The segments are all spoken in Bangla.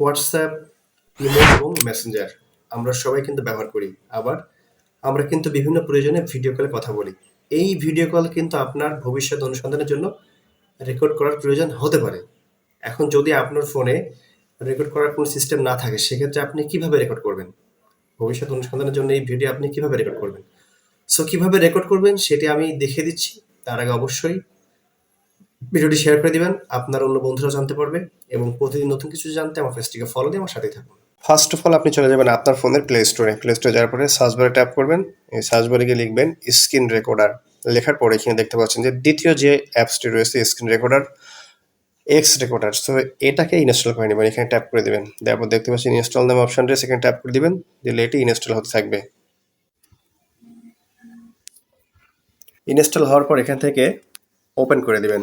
হোয়াটসঅ্যাপ, ইমেল এবং মেসেঞ্জার। আমরা সবাই কিন্তু ব্যবহার করি। আবার আমরা কিন্তু বিভিন্ন প্রয়োজনে ভিডিও কলে কথা বলি। এই ভিডিও কল কিন্তু আপনার ভবিষ্যৎ অনুসন্ধানের জন্য রেকর্ড করার প্রয়োজন হতে পারে। এখন যদি আপনার ফোনে রেকর্ড করার কোনো সিস্টেম না থাকে, সেক্ষেত্রে আপনি কীভাবে রেকর্ড করবেন? ভবিষ্যৎ অনুসন্ধানের জন্য এই ভিডিও আপনি কীভাবে রেকর্ড করবেন? সো কীভাবে রেকর্ড করবেন সেটি আমি দেখিয়ে দিচ্ছি। তার আগে অবশ্যই ভিডিওটি শেয়ার করে দিবেন, আপনার অন্য বন্ধুরা জানতে পারবে এবং প্রতিদিন নতুন কিছু জানতে আমার ফেসটিকে ফলো দিয়ে আমার সাথেই থাকুন। ফার্স্ট অফ অল আপনি চলে যাবেন আপনার ফোনের প্লে স্টোরে প্লে স্টোরে যাওয়ার পরে সার্চ বারে ট্যাপ করবেন। এই সার্চ বারে গিয়ে লিখবেন স্ক্রিন রেকর্ডার লেখার পরে এখানে দেখতে পাচ্ছেন যে দ্বিতীয় যে অ্যাপসটি রয়েছে screen recorder X recorder so এটাকে ইনস্টল করে নেবেন। এখানে ট্যাপ করে দেবেন। তারপর দেখতে পাচ্ছেন ইনস্টল নাম অপশন রয়েছে। এখানে ট্যাপ করে দিবেন। দিলে এটি ইনস্টল হতে থাকবে। ইনস্টল হওয়ার পর এখান থেকে ওপেন করে দিবেন।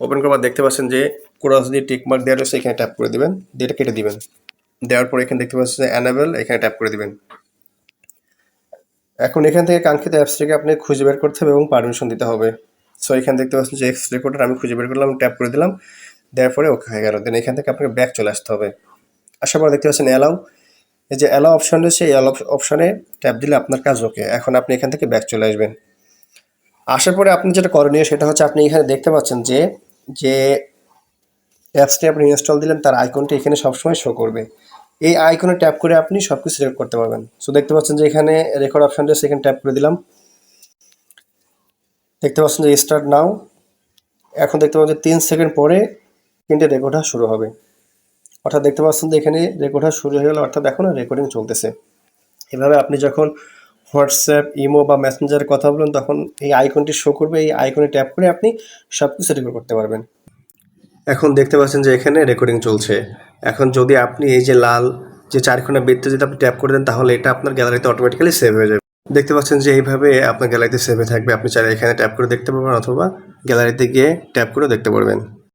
ওপেন করবার দেখতে পাচ্ছেন যে ক্রস দিয়ে টিকমার্ক দেওয়া রয়েছে, এখানে ট্যাপ করে দিবেন, দিয়ে কেটে দিবেন। দেওয়ার পর এখানে দেখতে পাচ্ছেন যে অ্যানাবেল এখানে ট্যাপ করে দিবেন। এখন এখান থেকে কাঙ্ক্ষিত অ্যাপসটিকে আপনি খুঁজে বের করতে হবে এবং পারমিশন দিতে হবে। সো এখানে দেখতে পাচ্ছেন যে এক্স রেকর্ডার আমি খুঁজে বের করলাম ট্যাপ করে দিলাম, দেওয়ার পরে ওকে হয়ে গেল। দেন এখান থেকে আপনাকে ব্যাক চলে আসতে হবে। আসার পর দেখতে পাচ্ছেন অ্যালাউ এই যে অ্যালাউ অপশন রয়েছে, এই অপশনে ট্যাপ দিলে আপনার কাজ ওকে এখন আপনি এখান থেকে ব্যাক চলে আসবেন। আসার পরে আপনি যেটা করণীয় সেটা হচ্ছে আপনি এখানে দেখতে পাচ্ছেন যে যে অ্যাপসটি আপনি ইনস্টল দিলেন, তার আইকনটি এখানে সবসময় শো করবে। এই আইকনে ট্যাপ করে আপনি সব কিছু রেকর্ড করতে পারবেন। সো দেখতে পাচ্ছেন যে এখানে রেকর্ড অপশন রয়েছে এখানে ট্যাপ করে দিলাম। দেখতে পাচ্ছেন যে স্টার্ট নাও এখন দেখতে পাচ্ছেন তিন সেকেন্ড পরে কিন্তু রেকর্ডটা শুরু হবে। অর্থাৎ দেখতে পাচ্ছেন যে এখানে রেকর্ডটা শুরু হয়ে গেল, অর্থাৎ এখন রেকর্ডিং চলতেছে। এভাবে আপনি যখন হোয়াটসঅ্যাপ, ইমো বা মেসেঞ্জারে কথা বলুন, তখন এই আইকনটি শো করবে। এই আইকনে ট্যাপ করে আপনি সব কিছু রেকর্ড করতে পারবেন। এখন দেখতে পাচ্ছেন যে এখানে রেকর্ডিং চলছে। এখন যদি আপনি এই যে লাল যে চারখানা বৃত্তে যদি আপনি ট্যাপ করে দেন, তাহলে এটা আপনার গ্যালারিতে অটোমেটিক্যালি সেভ হয়ে যাবে। দেখতে পাচ্ছেন যে এইভাবে আপনার গ্যালারিতে সেভ থাকবে। আপনি চাইলে এখানে ট্যাপ করে দেখতে পারবেন, অথবা গ্যালারিতে গিয়ে ট্যাপ করে দেখতে পারবেন।